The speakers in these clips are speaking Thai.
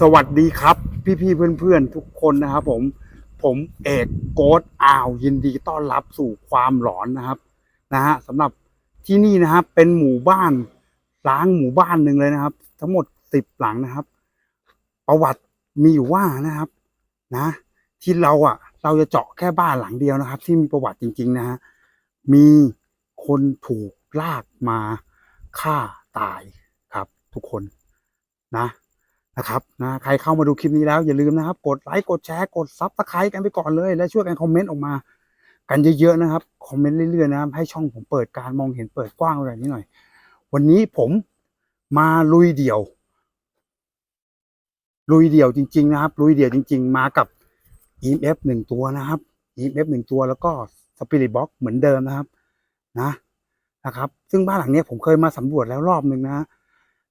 สวัสดีครับ พี่ๆเพื่อนๆทุกคนนะครับผมผมเอกโกดอ่าวยินดีต้อนรับสู่ความหลอนนะครับนะฮะสำหรับที่นี่นะครับ เป็นหมู่บ้านล้างหมู่บ้านหนึ่งเลยนะครับ ทั้งหมดสิบหลังนะครับ ประวัติมีอยู่ว่านะครับ นะ ที่เราอะ เราจะเจาะแค่บ้านหลังเดียวนะครับ ที่มีประวัติจริง ๆ นะฮะมีคนถูกลากมาฆ่าตายครับ ทุกคนนะ นะครับนะใครเข้ามาดูคลิปนี้แล้วอย่าลืมนะครับ กดไลค์กดแชร์กดซับสไครต์กันไปก่อนเลย และช่วยกันคอมเมนต์ออกมา กันเยอะๆนะครับคอมเมนต์เรื่อยๆนะครับให้ช่องผมเปิดการมองเห็นเปิดกว้างแบบนี้หน่อย วันนี้ผมมาลุยเดี่ยว ลุยเดี่ยวจริง ๆ นะครับ ลุยเดี่ยวจริง ๆ มากับ EMF หนึ่งตัวนะครับ EMF หนึ่งตัวแล้วก็ Spirit Box เหมือนเดิมนะครับนะนะครับ ซึ่งบ้านหลังนี้ผมเคยมาสำรวจแล้วรอบหนึ่งนะ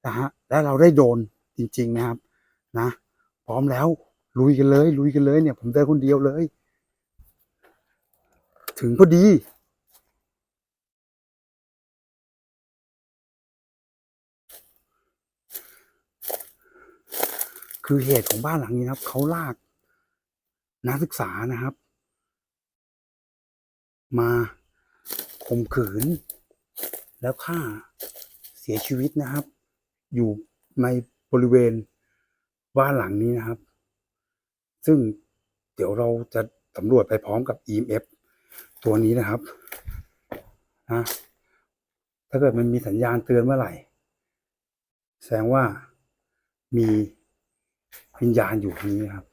นะฮะแล้วเราได้โดน จริง ๆ นะครับ นะ พร้อมแล้ว ลุยกันเลย ลุยกันเลยเนี่ย ผมเดินคนเดียวเลย ถึงพอดีคือเหตุของบ้านหลังนี้ครับเขาลากนักศึกษานะครับ มาข่มขืน แล้วฆ่าเสียชีวิตนะครับ อยู่ใน บริเวณบ้านหลังนี้นะครับ ซึ่งเดี๋ยวเราจะสำรวจไปพร้อมกับ EMF ตัวนี้นะครับนะถ้าเกิดมันมีสัญญาณเตือนเมื่อไหร่ แสดงว่ามีวิญญาณอยู่ตรงนี้ครับ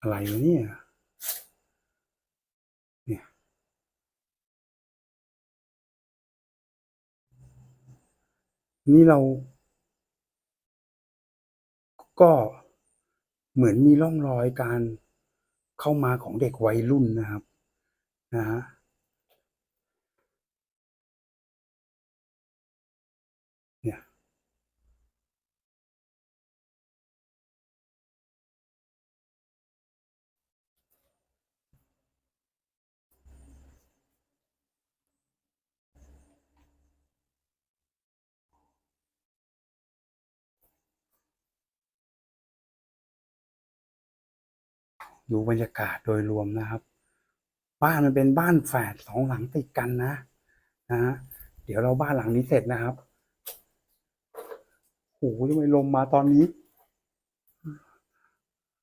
อะไรวะเนี่ย นี่เรา ก็เหมือนมีร่องรอยการเข้ามาของเด็กวัยรุ่นนะครับ นะฮะ ดูบรรยากาศโดยรวมนะครับ บ้านมันเป็นบ้านแฝดสองหลังติดกันนะนะเดี๋ยวเราบ้านหลังนี้เสร็จนะครับโอ้โหทำไมลมมาตอนนี้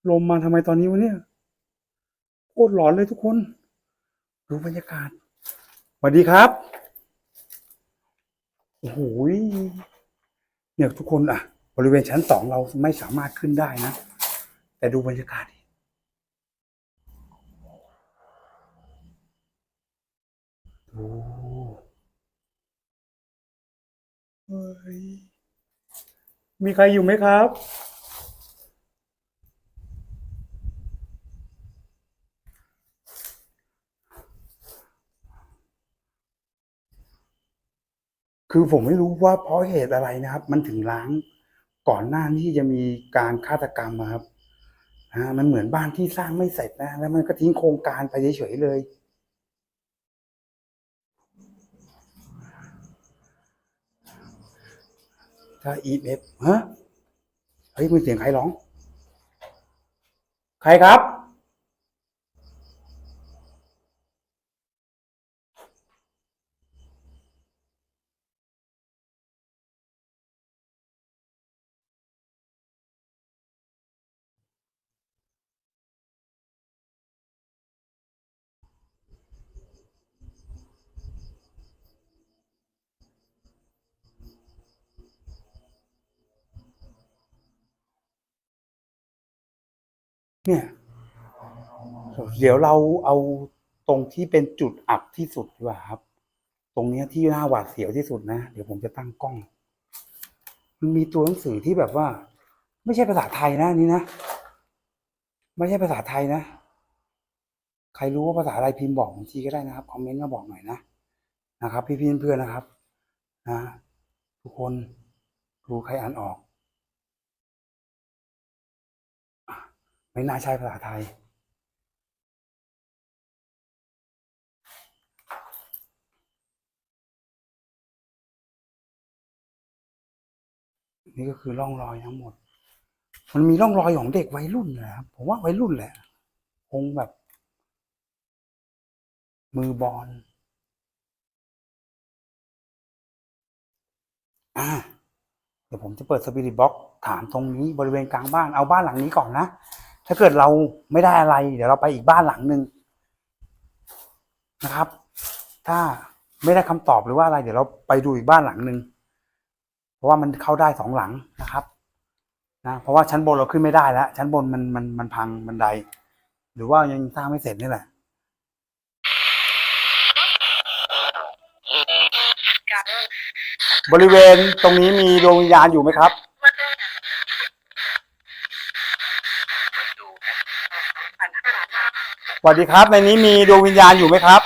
ลมมาทำไมตอนนี้วะเนี่ยโคตรหลอนเลยทุกคน ดูบรรยากาศสวัสดีครับโอ้โหเนี่ยทุกคนอะ บริเวณชั้นสองเราไม่สามารถขึ้นได้นะ แต่ดูบรรยากาศดิ โอ้มีใครอยู่ไหมครับคือผมไม่รู้ว่าเพราะเหตุอะไรนะครับ มันถึงล้างก่อนหน้าที่จะมีการฆาตกรรมอะครับมันเหมือนบ้านที่สร้างไม่เสร็จนะ แล้วมันก็ทิ้งโครงการไปเฉยๆเลย ถ้า EMF ฮะเฮ้ยมันเสียงใครร้อง ใครครับ เนี่ย เดี๋ยวเราเอาตรงที่เป็นจุดอับที่สุดดีกว่าครับ ตรงเนี้ยที่น่าหวาดเสียวที่สุดนะ เดี๋ยวผมจะตั้งกล้อง มันมีตัวหนังสือที่แบบว่า ไม่ใช่ภาษาไทยนะนนี้นะไม่ใช่ภาษาไทยนะ ใครรู้ว่าภาษาอะไรพิมพ์บอกผมทีก็ได้นะครับคอมเมนต์มาบอกหน่อยนะนะครับ พี่ๆเพื่อนๆนะครับ นะ ทุกคนรู้ใครอ่านออก ไม่น่าใช่ภาษาไทย นี่ก็คือร่องรอยทั้งหมด มันมีร่องรอยของเด็กวัยรุ่นนะครับ ผมว่าวัยรุ่นแหละ คงแบบ มือบอล อ่าเดี๋ยวผมจะเปิดสปิริตบ็อกถามตรงนี้บริเวณกลางบ้านเอาบ้านหลังนี้ก่อนนะ ถ้าเกิดเราไม่ได้อะไร เดี๋ยวเราไปอีกบ้านหลังหนึ่งนะครับ ถ้าไม่ได้คำตอบหรือว่าอะไร เดี๋ยวเราไปดูอีกบ้านหลังหนึ่งเพราะว่ามันเข้าได้สองหลังนะครับนะเพราะว่าชั้นบนเราขึ้นไม่ได้แล้วชั้นบนมันมันมันพังบันได หรือว่ายังสร้างไม่เสร็จนี่แหละบริเวณตรงนี้มีดวงวิญญาณอยู่ไหมครับ สวัสดีครับ ในนี้มีดวงวิญญาณอยู่ไหมครับ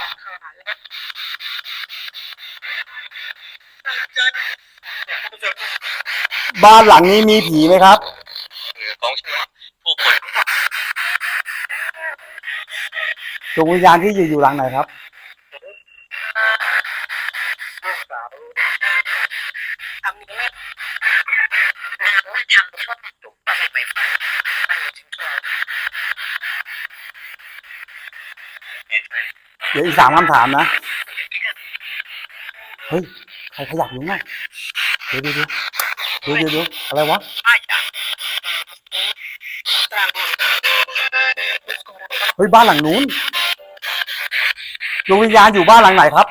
บ้านหลังนี้มีผีไหมครับ หรือของผู้คนดวงวิญญาณที่อยู่อยู่หลังไหนครับลูกสาวทำนี้ไม่นางไม่ทำชอบจุกไปไปฟันมันถึงแก่ เห็นไหม เดี๋ยวอีกสามคำถามนะ เฮ้ย ใครขยับอยู่เนี่ยเดี๋ยวเดี๋ยวเดี๋ยวเดี๋ยวเดี๋ยวอะไรวะเฮ้ยบ้านหลังนู้นดวงวิญญาณอยู่บ้านหลังไหนครับ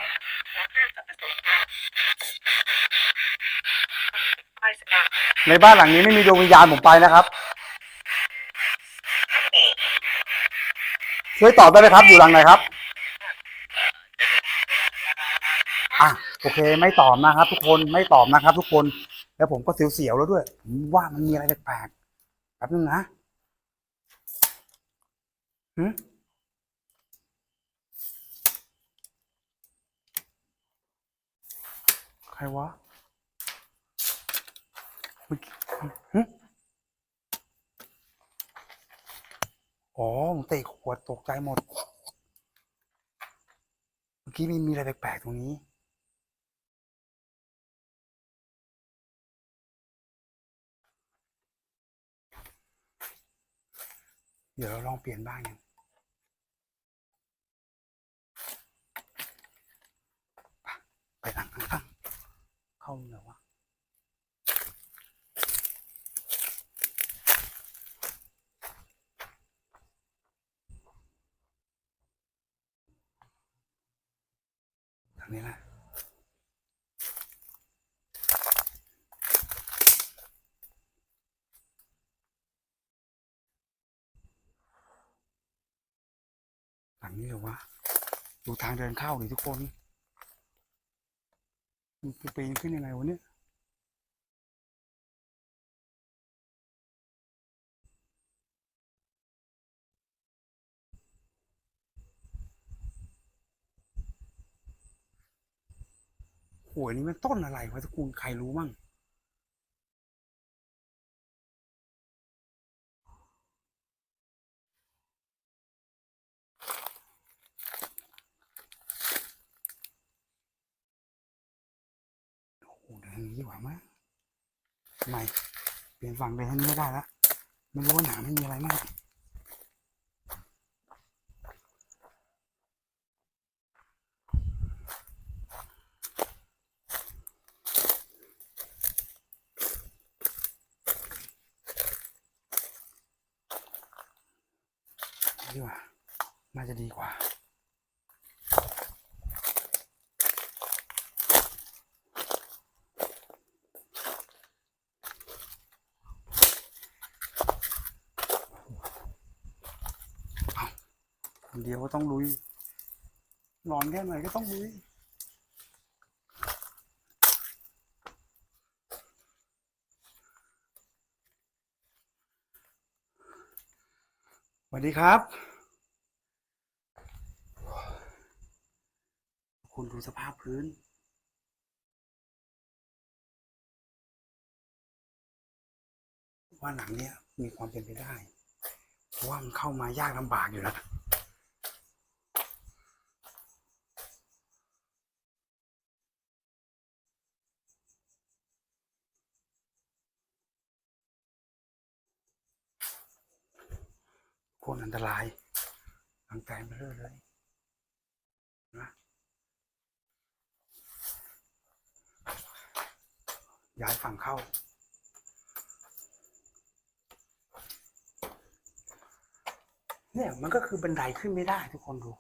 ในบ้านหลังนี้ไม่มีดวงวิญญาณผมไปนะครับช่วยตอบได้ไหมครับ อยู่หลังไหนครับ อะโอเคไม่ตอบนะครับ ทุกคนไม่ตอบนะครับ ทุกคน แล้วผมก็เสียวๆแล้วด้วยผมว่ามันมีอะไรแปลกๆแป๊บนึงนะหึใครวะเมื่อกี้อ๋อผมเตะขวดตกใจหมด เมื่อกี้มีมีอะไรแปลกๆตรงนี้ เดี๋ยวเราลองเปลี่ยนบ้างกันไปหลังข้างๆเข้าเลยวะทางนี้แหละ วะดูทางเดินเข้าดิทุกคนมันปีนขึ้นยังไงวะเนี่ยโหยนี่มันต้นอะไรวะทุกคนใครรู้มั่ง โอ้โหเดิ นทางนี้ดีกว่ามั้ยทำไมเปลี่ยนฝั่งไปทางนี้ไม่ได้ละไม่รู้ว่าหนาไม่มีอะไรมากดีกว่า น่าจะดีกว่า คนเดียวก็ ต้องลุยนอนแค่ไหนก็ต้องลุยสวัสดีครับ คุณดูสภาพพื้นว่าหนังเนี้ยมีความเป็นไปได้ เพราะว่ามันเข้ามายากลำบากอยู่แล้ว คนอันตรายร่างกายมาเรื่อยเลยนะย้ายฝั่งเข้า เนี่ยมันก็คือบันไดขึ้นไม่ได้ทุกคนดู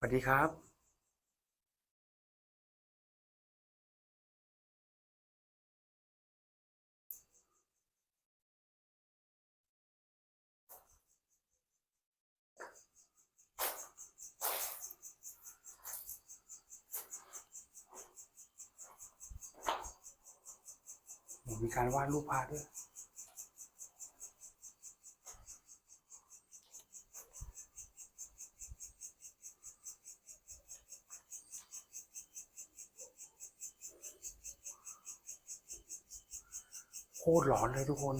สวัสดีครับมีการวาดรูปภาด้วย ตรหลอนเลยทุกคน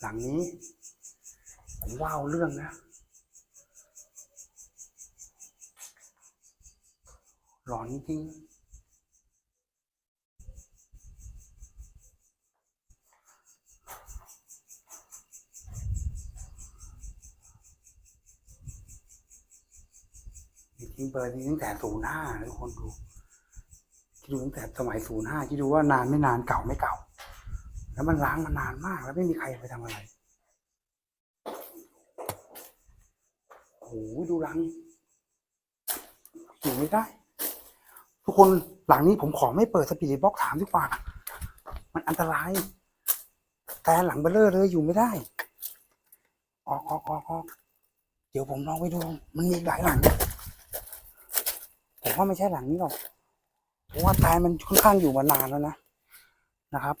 หลังนี้ ผมว้าวเรื่องนะ หลอนจริงจริงๆเปิดตั้งแต่ศูนย์ห้าทุกคนดูคิดดูตั้งแต่สมัยศูนย์ห้าคิดดูว่านานไม่นานเก่าไม่เก่า แล้วมันล้างมานานมาก แล้วไม่มีใครไปทำอะไรโอ้โหดูรังอยู่ไม่ได้ ทุกคนหลังนี้ผมขอไม่เปิดสปีดบล็อกถามดีกว่า มันอันตราย แต่หลังเบลเลอร์เลยอยู่ไม่ได้ ออกออกออกออกเดี๋ยวผมลองไปดู มันมีหลายหลัง ผมว่าไม่ใช่หลังนี้หรอก เพราะว่าแต่มันค่อนข้างอยู่มานานแล้วนะ นะครับ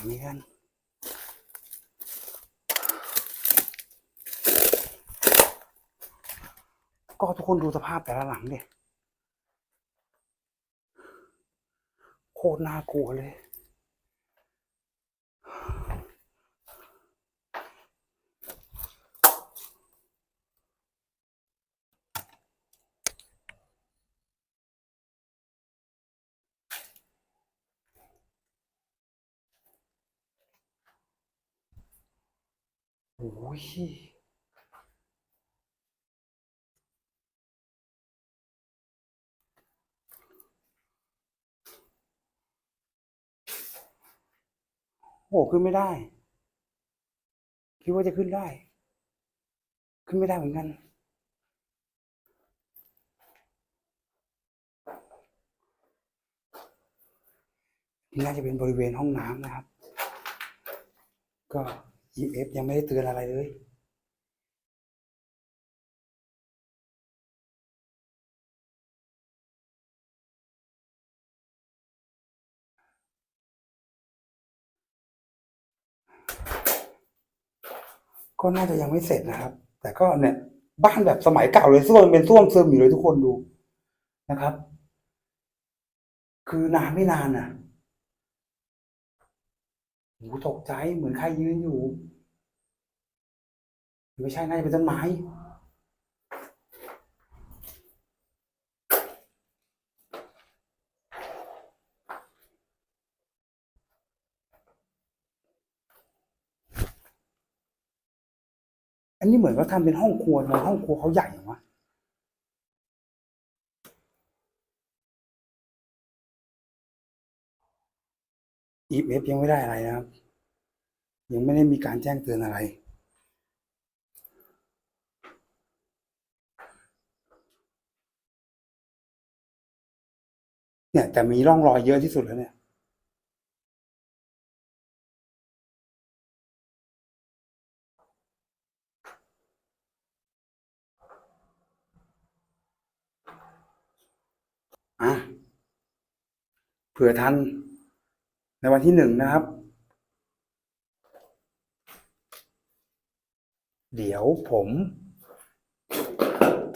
หลังนี้กันก็ทุกคนดูสภาพแต่ละหลังดิโคตรน่ากลัวเลย โอ้ยโอ้ขึ้นไม่ได้ คิดว่าจะขึ้นได้ ขึ้นไม่ได้เหมือนกัน นี่น่าจะเป็นบริเวณห้องน้ำนะครับ ก็ EF ยังไม่ได้เตือนอะไรเลยก็น่าจะยังไม่เสร็จนะครับ แต่ก็เนี่ย บ้านแบบสมัยเก่าเลยส้วมเป็นส้วมซึมอยู่เลยทุกคนดูนะครับ คือนานไม่นานอะ หูตกใจเหมือนใครยืนอยู่ไม่ใช่น่าจะเป็นต้นไม้อันนี้เหมือนเขาทำเป็นห้องครัวทำไมห้องครัวเขาใหญ่อย่างวะ อีเอฟยังไม่ได้อะไรนะครับ ยังไม่ได้มีการแจ้งเตือนอะไร เนี่ย แต่มีร่องรอยเยอะที่สุดแล้วเนี่ยอะเผื่อทัน ในวันที่หนึ่งนะครับ เดี๋ยวผม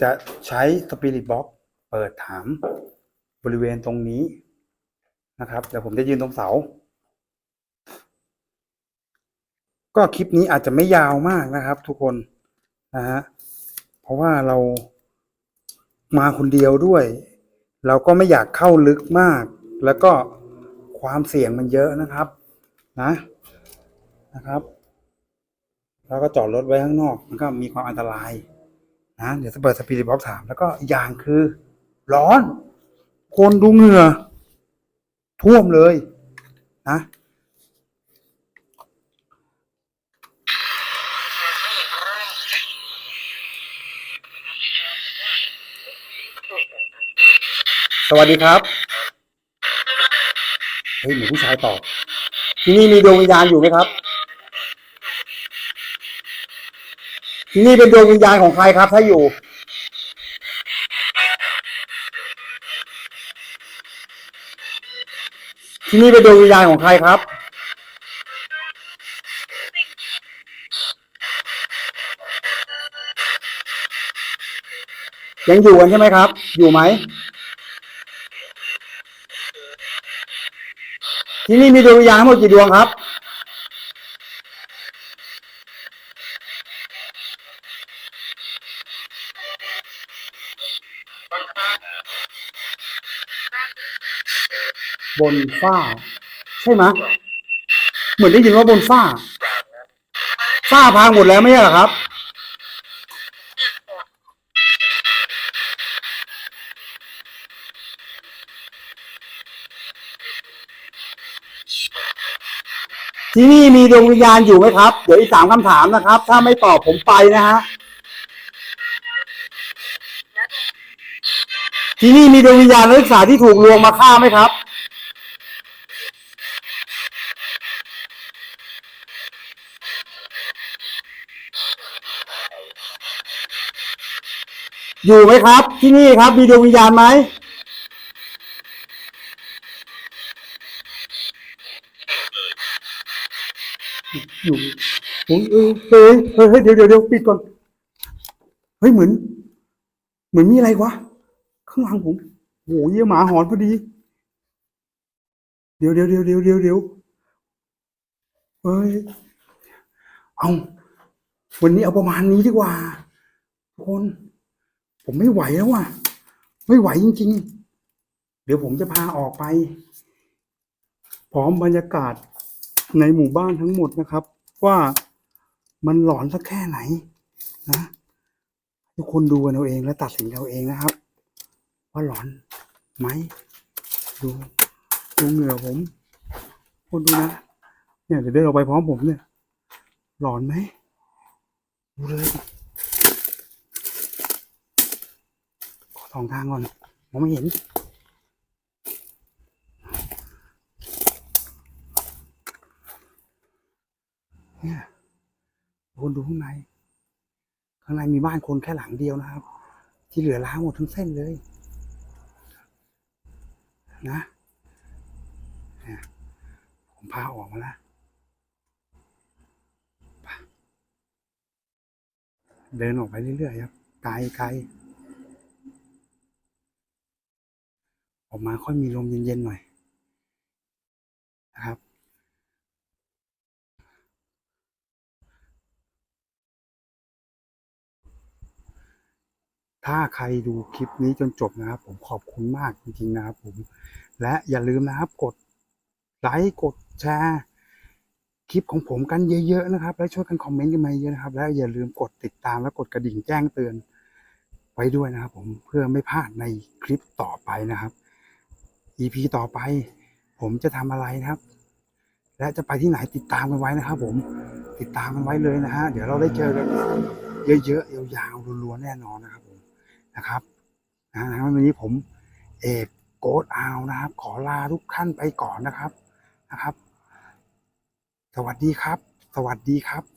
จะใช้สปิริตบ็อกเปิดถามบริเวณตรงนี้นะครับเดี๋ยวผมจะยืนตรงเสา ก็คลิปนี้อาจจะไม่ยาวมากนะครับ ทุกคนนะฮะเพราะว่าเรามาคนเดียวด้วย เราก็ไม่อยากเข้าลึกมากแล้วก็ ความเสี่ยงมันเยอะนะครับ นะนะครับ แล้วก็จอดรถไว้ข้างนอก มันก็มีความอันตราย นะเดี๋ยวจะเปิดสปีดบ็อกถาม แล้วก็อีกอย่างคือ ร้อน คนดูเหงื่อ ท่วมเลย นะสวัสดีครับ เฮ้ยเหมือนผู้ชายตอบที่นี่มีดวงวิญญาณอยู่ไหมครับที่นี่เป็นดวงวิญญาณของใครครับ ถ้าอยู่ ที่นี่เป็นดวงวิญญาณของใครครับยังอยู่กันใช่ไหมครับ อยู่ไหม ที่นี่มีดวงวิญญาณทั้งหมดกี่ดวงครับ บนฝ้า ใช่ไหมเหมือนได้ยินว่าบนฝ้า ฝ้าพังหมดแล้วไม่ใช่เหรอครับ ที่นี่มีดวงวิญญาณอยู่ไหมครับ เดี๋ยวอีกสามคำถามนะครับ ถ้าไม่ตอบผมไปนะฮะ ที่นี่มีดวงวิญญาณนักศึกษาที่ถูกลวงมาฆ่าไหมครับ อยู่ไหมครับ ที่นี่ครับ มีดวงวิญญาณไหม อยู่โอ้ยเออเฮ้ยเฮ้ยเดี๋ยวเดี๋ยวเดี๋ยวปิดก่อน เฮ้ยเหมือน เหมือนมีอะไรวะ ข้างหลังผมโอ้ยเหี้ยหมาหอนพอดี เดี๋ยวเดี๋ยวเดี๋ยวเดี๋ยวเดี๋ยวเดี๋ยวเฮ้ย เอาวันนี้เอาประมาณนี้ดีกว่าคน ผมไม่ไหวแล้วว่ะ ไม่ไหวจริง ๆ เดี๋ยวผมจะพาออกไป พร้อมบรรยากาศ ในหมู่บ้านทั้งหมดนะครับ ว่ามันหลอนสักแค่ไหนนะทุกคนดูกันเอาเองและตัดสินเอาเองนะครับ ว่าหลอนไหมดูดูเหงื่อผมคนดูนะเนี่ยเดี๋ยวเดินออกไปพร้อมผมเนี่ย หลอนไหมดูเลยขอสองทางก่อนมองไม่เห็น เนี่ยคนดูข้างใน ข้างในมีบ้านคนแค่หลังเดียวนะครับ ที่เหลือล้างหมดทั้งเส้นเลย นะเนี่ยผมพาออกมาแล้วไปเดินออกไปเรื่อยๆครับไกลไกลออกมาค่อยมีลมเย็นๆหน่อย นะครับ ถ้าใครดูคลิปนี้จนจบนะครับ ผมขอบคุณมากจริงๆนะครับผม และอย่าลืมนะครับกดไลค์กดแชร์คลิปของผมกันเยอะ ๆ นะครับ และช่วยกันคอมเมนต์กันมาเยอะนะครับ และอย่าลืมกดติดตามและกดกระดิ่งแจ้งเตือนไว้ด้วยนะครับ ผมเพื่อไม่พลาดในคลิปต่อไปนะครับ EP ต่อไป ผมจะทำอะไรนะครับ และจะไปที่ไหนติดตามกันไว้นะครับ ผมติดตามกันไว้เลยนะฮะเดี๋ยวเราได้เจอกันเยอะๆยาวๆรัวๆแน่นอนนะครับ นะครับนะนะวันนี้ผมเอกโกดอาวนะครับ ขอลาทุกท่านไปก่อนนะครับนะครับ สวัสดีครับ สวัสดีครับ